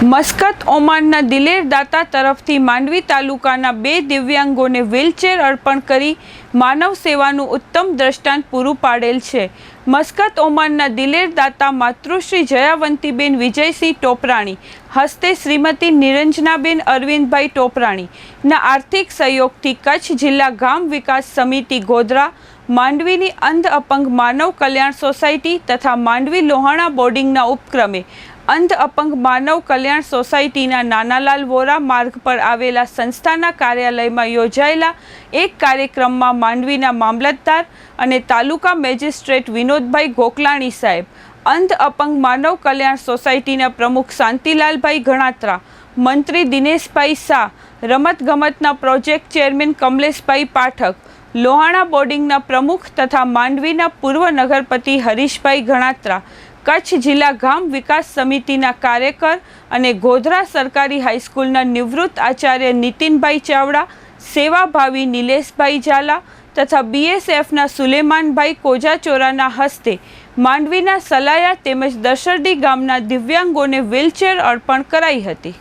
Muscat ઓમાનના દિલેર દાતા તરફથી માંડવી તાલુકાના બે દિવ્યાંગોને વ્હીલચેર અર્પણ કરી માનવ સેવાનું ઉત્તમ દ્રષ્ટાંત પૂરું પાડેલ છે. મસ્કત ઓમાનના દિલેર દાતા માતૃશ્રી જયાવંતીબેન વિજયસિંહ ટોપરાણી, હસ્તે શ્રીમતી નિરંજનાબેન અરવિંદભાઈ ટોપરાણીના આર્થિક સહયોગથી કચ્છ જિલ્લા ગામ વિકાસ સમિતિ ગોધરા, માંડવીની અંધ અપંગ માનવ કલ્યાણ સોસાયટી તથા માંડવી લોહાણા બોર્ડિંગના ઉપક્રમે અંધ અપંગ માનવ કલ્યાણ સોસાયટીના નાનાલાલ વોરા માર્ગ પર આવેલા સંસ્થાના કાર્યાલયમાં યોજાયેલા એક કાર્યક્રમમાં માંડવીના મામલતદાર અને તાલુકા મેજિસ્ટ્રેટ વિનોદભાઈ ગોકલાણી સાહેબ, અંધ અપંગ માનવ કલ્યાણ સોસાયટીના પ્રમુખ શાંતિલાલભાઈ ગણાત્રા, મંત્રી દિનેશભાઈ શાહ, રમતગમતના પ્રોજેક્ટ ચેરમેન કમલેશભાઈ પાઠક, લોહાણા બોર્ડિંગના પ્રમુખ તથા માંડવીના પૂર્વ નગરપતિ હરીશભાઈ ગણાત્રા કચ્છ જિલ્લા ગામ વિકાસ સમિતિના કાર્યકર અને ગોધરા સરકારી હાઈસ્કૂલના નિવૃત્ત આચાર્ય નીતિનભાઈ ચાવડા, સેવાભાવી નિલેશભાઈ ઝાલા તથા બીએસએફના સુલેમાનભાઈ કોજાચોરાના હસ્તે માંડવીના સલાયા તેમજ દશરડી ગામના દિવ્યાંગોને વ્હીલચેર અર્પણ કરાઈ હતી.